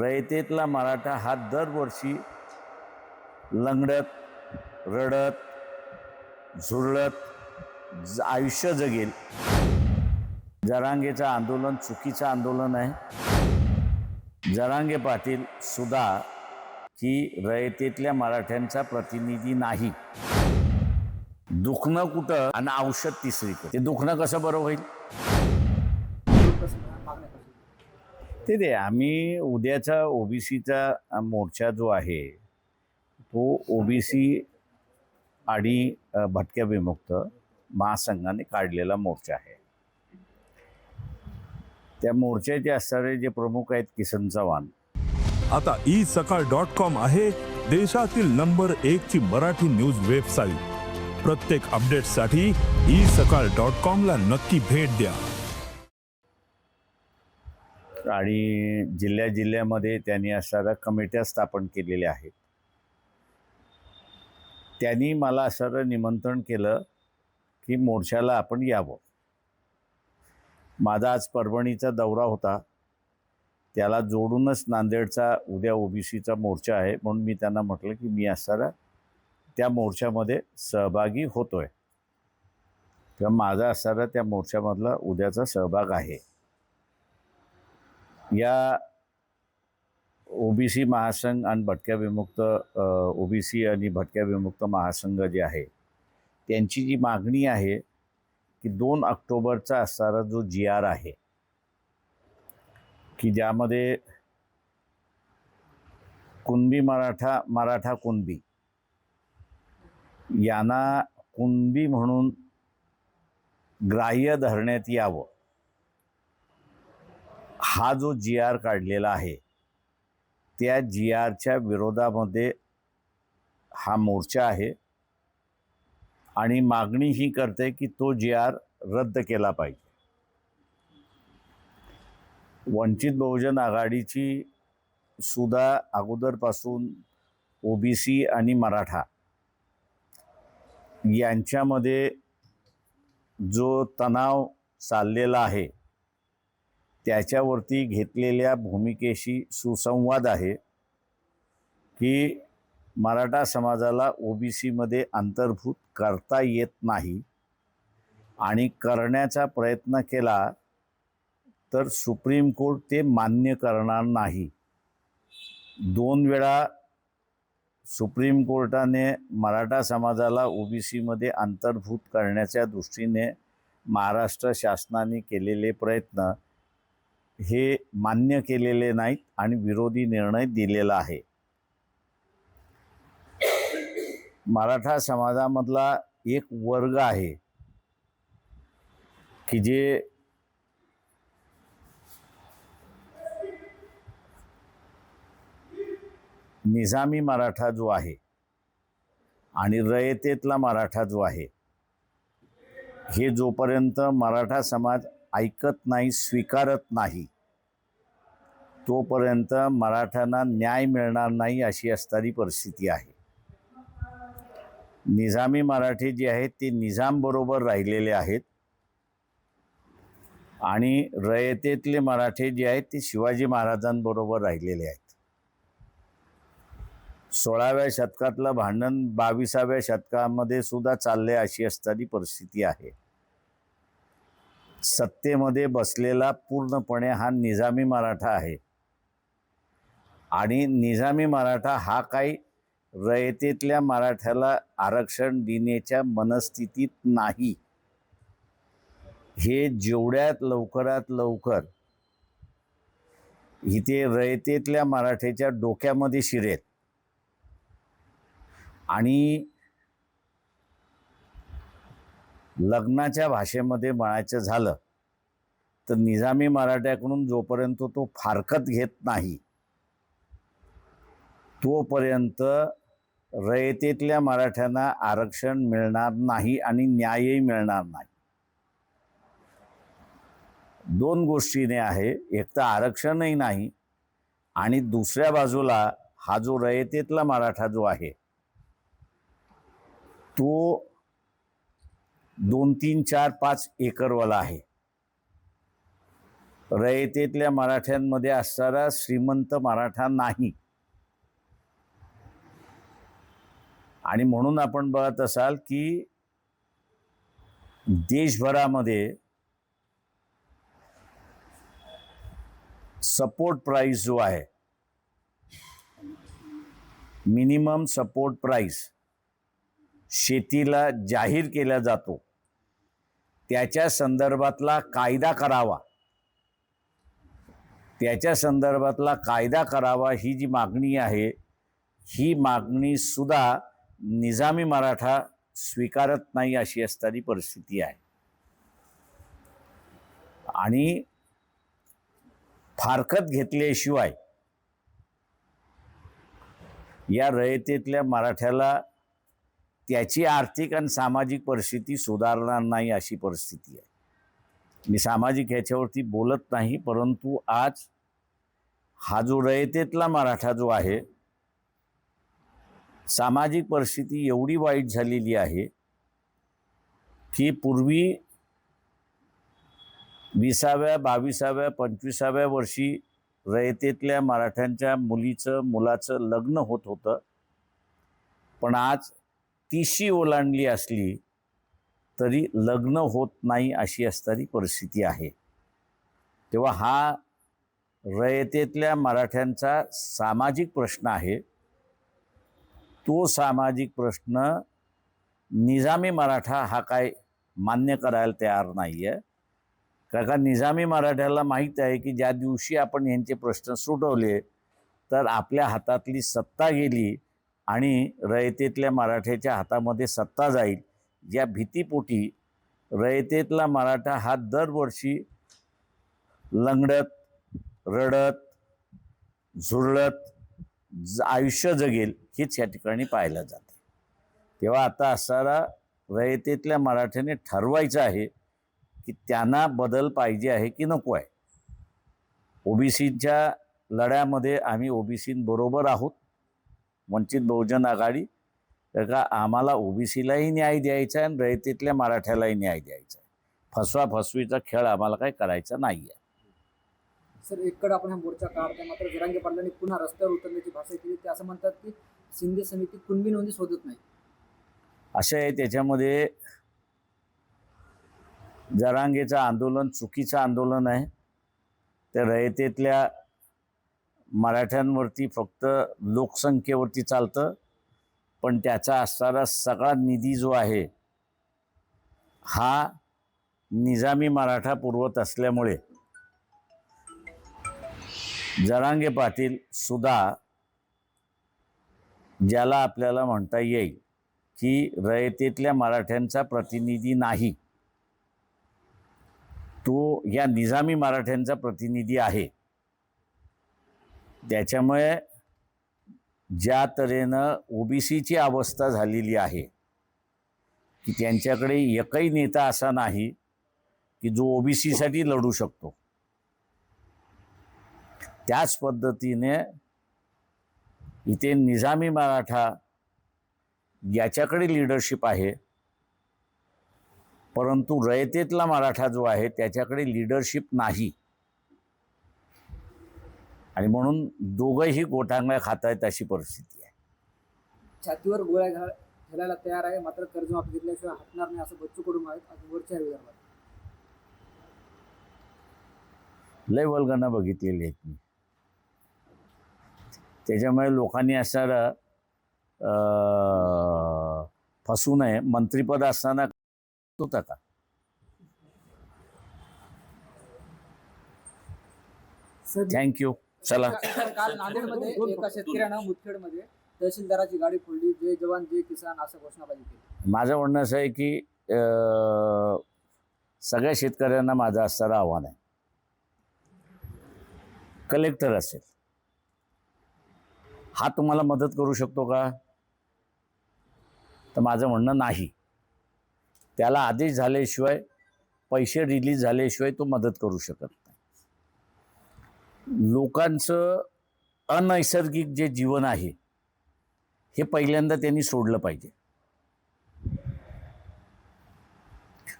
रयतेतला मराठा हा दरवर्षी लंगडत रडत झुरळत ज- आयुष्य जगेल. जरांगेचं आंदोलन चुकीचं आंदोलन आहे. जरांगे पाटील सुद्धा की रयतेतल्या मराठ्यांचा प्रतिनिधी नाही. दुखणं कुठं आणि औषध तिसरी ते दुखणं कसं बरं होईल? ते दे आम्ही उद्याचा ओबीसीचा मोर्चा जो आहे तो ओबीसी आणि भटक्या विमुक्त महासंघाने काढलेला मोर्चा आहे. त्या मोर्चाचे असणारे जे प्रमुख आहेत किसन चव्हाण. आता ई सकाळ डॉट कॉम आहे देशातील नंबर एक ची मराठी न्यूज वेबसाईट. प्रत्येक अपडेटसाठी ई सकाळ डॉट कॉम ला नक्की भेट द्या. आणि जिल्ह्या जिल्ह्यामध्ये त्यांनी असणाऱ्या कमिट्या स्थापन केलेल्या आहेत. त्यांनी मला असणारं निमंत्रण केलं की मोर्चाला आपण यावं. माझा आज परभणीचा दौरा होता. त्याला जोडूनच नांदेडचा उद्या ओबीसीचा मोर्चा आहे म्हणून मी त्यांना म्हटलं की मी असणारा त्या मोर्चामध्ये सहभागी होतो आहे किंवा माझा असणारा त्या मोर्चामधला उद्याचा सहभाग आहे. या ओबीसी महासंघ आणि भटक्या विमुक्त ओबीसी आणि भटक्या विमुक्त महासंघ जे आहे त्यांची जी मागणी आहे की दोन ऑक्टोबरचा असणारा जो जी आर आहे की ज्यामध्ये कुणबी मराठा मराठा कुणबी यांना कुणबी म्हणून ग्राह्य धरण्यात यावं हा जो जी आर काढलेला आहे त्या जी आरच्या विरोधामध्ये हा मोर्चा आहे. आणि मागणी ही करते की तो जी आर रद्द केला पाहिजे. वंचित बहुजन आघाडीची सुद्धा अगोदरपासून ओबीसी आणि मराठा यांच्यामध्ये जो तणाव चाललेला आहे त्याच्यावरती घेतलेल्या भूमिकेशी सुसंवाद आहे की मराठा समाजाला ओबीसीमध्ये अंतर्भूत करता येत नाही आणि करण्याचा प्रयत्न केला तर सुप्रीम कोर्ट ते मान्य करणार नाही. दोन वेळा सुप्रीम कोर्टाने मराठा समाजाला ओबीसीमध्ये अंतर्भूत करण्याच्या दृष्टीने महाराष्ट्र शासनाने केलेले प्रयत्न हे मान्य केलेले नाहीत आणि विरोधी निर्णय दिलेला आहे. मराठा समाजामधला एक वर्ग आहे की जे निजामी मराठा जो आहे आणि रयतेतला मराठा जो आहे हे जोपर्यंत मराठा समाज ऐकत नाही स्वीकारत नाही. तोपर्यंत मराठ्यांना न्याय मिळणार नाही अशी असणारी परिस्थिती आहे. निजामी मराठी जे आहेत ते निजामबरोबर राहिलेले आहेत. आणि रयतेतले मराठे जे आहेत ते शिवाजी महाराजांबरोबर राहिलेले आहेत. सोळाव्या शतकातलं भांडण बावीसाव्या शतकामध्ये सुद्धा चालले अशी असणारी परिस्थिती आहे. सत्तेमध्ये बसलेला पूर्णपणे हा निजामी मराठा आहे. आणि निजामी मराठा हा काही रयतेतल्या मराठ्याला आरक्षण देण्याच्या मनस्थितीत नाही. हे जेवढ्यात लवकरात लवकर इथे रयतेतल्या मराठ्याच्या डोक्यामध्ये शिरेल आणि लग्नाच्या भाषेमध्ये म्हणायचं झालं तर निजामी मराठ्याकडून जोपर्यंत तो फारकत घेत नाही तोपर्यंत रयतेतल्या मराठ्यांना आरक्षण मिळणार नाही आणि न्यायही मिळणार नाही. दोन गोष्टीने आहे. एक तर आरक्षणही नाही आणि दुसऱ्या बाजूला हा जो रयतेतला मराठा जो आहे तो दोन तीन चार पाच एकरवाला आहे. रयतेतल्या मराठ्यांमध्ये असणारा श्रीमंत मराठा नाही. आणि म्हणून आपण बघत असाल की देशभरामध्ये सपोर्ट प्राईस जो आहे मिनिमम सपोर्ट प्राईस शेतीला जाहीर केला जातो. त्याच्या संदर्भातला कायदा करावा. त्याच्या संदर्भातला कायदा करावा ही जी मागणी आहे ही मागणी सुद्धा निजामी मराठा स्वीकारत नाही अशी असणारी परिस्थिती आहे. आणि फारकत घेतल्याशिवाय या रयतेतल्या मराठ्याला त्याची आर्थिक आणि सामाजिक परिस्थिती सुधारणार नाही अशी परिस्थिती आहे. मी सामाजिक ह्याच्यावरती बोलत नाही परंतु आज हा जो रयतेतला मराठा जो आहे सामाजिक परिस्थिती एवढी वाईट झालेली आहे की पूर्वी विसाव्या बावीसाव्या पंचवीसाव्या वर्षी रयतेतल्या मराठ्यांच्या मुलीचं मुलाचं लग्न होत होतं. पण आज तिशी ओलांडली असली तरी लग्न होत नाही अशी असणारी परिस्थिती आहे. तेव्हा हा रयतेतल्या मराठ्यांचा सामाजिक प्रश्न आहे. तो सामाजिक प्रश्न निजामी मराठा हा काय मान्य करायला तयार नाही आहे कारण का निजामी मराठ्याला माहीत आहे की ज्या दिवशी आपण यांचे प्रश्न सुटवले तर आपल्या हातातली सत्ता गेली आणि रयतेतल्या मराठ्याच्या हातामध्ये सत्ता जाईल या भीतीपोटी रयतेतला मराठा हा दरवर्षी लंगडत रडत झुरळत ज आयुष्य जगेल हेच या ठिकाणी पाहायला जाते. तेव्हा आता असणारा रयतेतल्या मराठ्याने ठरवायचं आहे की त्यांना बदल पाहिजे आहे की नको आहे. ओबीसीच्या लढ्यामध्ये आम्ही ओबीसींबरोबर आहोत. वंचित बहुजन आघाडी. तर का आम्हाला ओबीसीलाही न्याय द्यायचा आहे आणि रयतेतल्या मराठ्यालाही न्याय द्यायचा आहे. फसवा फसवीचा खेळ आम्हाला काही करायचा नाही आहे. सर एककडे आपण हा मोर्चा काढतो मात्र जरांगे पाटलांनी पुन्हा रस्त्यावर उतरण्याची भाषा केली. ते असं म्हणतात की शिंदे समिती कुणबी नोंदी शोधत नाही. असं आहे त्याच्यामध्ये जरांगेचं आंदोलन चुकीचं आंदोलन आहे. त्या रयतेतल्या मराठ्यांवरती फक्त लोकसंख्येवरती चालतं पण त्याचा असणारा सगळा निधी जो आहे हा निजामी मराठा पुरवत असल्यामुळे जरांगे पाटील सुद्धा ज्याला आपल्याला म्हणता येईल की रयतेतल्या मराठ्यांचा प्रतिनिधी नाही. तो या निजामी मराठ्यांचा प्रतिनिधी आहे. त्याच्यामुळे ज्या तऱ्हेनं ओबीसीची अवस्था झालेली आहे की त्यांच्याकडे एकही नेता असा नाही की जो ओबीसीसाठी लढू शकतो. त्याच पद्धतीने इथे निजामी मराठा याच्याकडे लिडरशिप आहे परंतु रयतेतला मराठा जो आहे त्याच्याकडे लिडरशिप नाही. आणि म्हणून दोघंही गोटांगळ्या खात आहेत अशी परिस्थिती आहे. छातीवर गोळ्या घाल घालायला तयार आहे मात्र कर्जमाफी घेतल्याशिवाय हटणार नाही असं बच्चू कडू आहेत आज वरच्या विदर्भात. लय वल्गना बघितलेली आहेत मी. त्याच्यामुळे लोकांनी असणारा फसू नये. मंत्रिपद असताना होता का? थँक्यू चला. काल नांदेडमध्ये एका शेतकऱ्यानं मुदखेडमध्ये तहसीलदाराची गाडी फोडली. जय जवान जय किसान असं घोषणाबाजी केली. माझं म्हणणं असं आहे की अं, सगळ्या शेतकऱ्यांना माझं असणारं आव्हान आहे. कलेक्टर असेल. हा तुम्हाला मदत करू शकतो का? तर माझं म्हणणं नाही. त्याला आदेश झाल्याशिवाय पैसे रिलीज झाल्याशिवाय तो मदत करू शकत नाही. लोकांचं अनैसर्गिक जे जीवन आहे हे पहिल्यांदा त्यांनी सोडलं पाहिजे.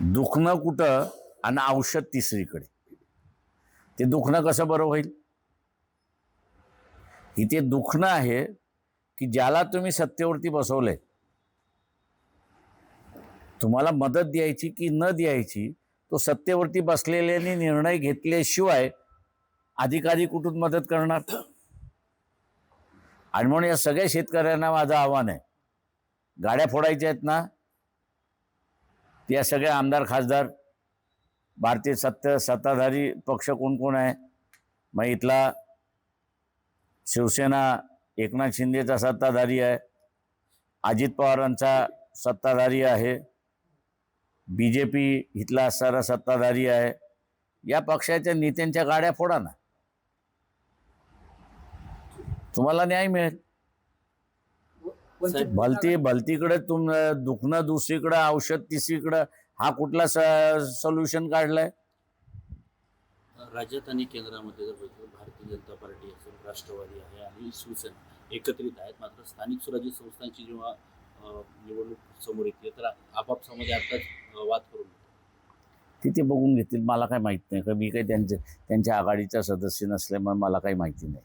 दुखणं कुठं आणि औषध तिसरीकडे. ते दुखणं कसं बरं होईल? इथे दुखणं आहे की ज्याला तुम्ही सत्तेवरती बसवलंय तुम्हाला मदत द्यायची की न द्यायची तो सत्तेवरती बसलेल्याने निर्णय घेतल्याशिवाय अधिकारी कुठून मदत करणार? आणि म्हणून या सगळ्या शेतकऱ्यांना माझं आव्हान आहे. गाड्या फोडायच्या आहेत ना? त्या सगळ्या आमदार खासदार भारतीय सत्ता सत्ताधारी पक्ष कोण कोण आहे? मग इथला शिवसेना एकनाथ शिंदेचा सत्ताधारी आहे. अजित पवारांचा सत्ताधारी आहे. बी जे पी इथला असणारा सत्ताधारी आहे. या पक्षाच्या नेत्यांच्या गाड्या फोडा ना. तुम्हाला न्याय मिळेल. भलती भलतीकडे तुम दुखणं दुसरीकडं औषध तिसरीकडं हा कुठला सोल्युशन काढलाय? राज्यात आणि केंद्रामध्ये जर बघितलं भारतीय जनता पार्टी असेल राष्ट्रवादी आहे आणि शिवसेना एकत्रित आहेत मात्र स्थानिक स्वराज्य संस्थांची जेव्हा निवडणूक समोर येते तर आपापसामध्ये आताच वाद करून. तिथे बघून घेतील? मला काय माहीत नाही. का मी काही त्यांचे त्यांच्या आघाडीचा सदस्य नसल्यामुळे मला काही माहिती नाही.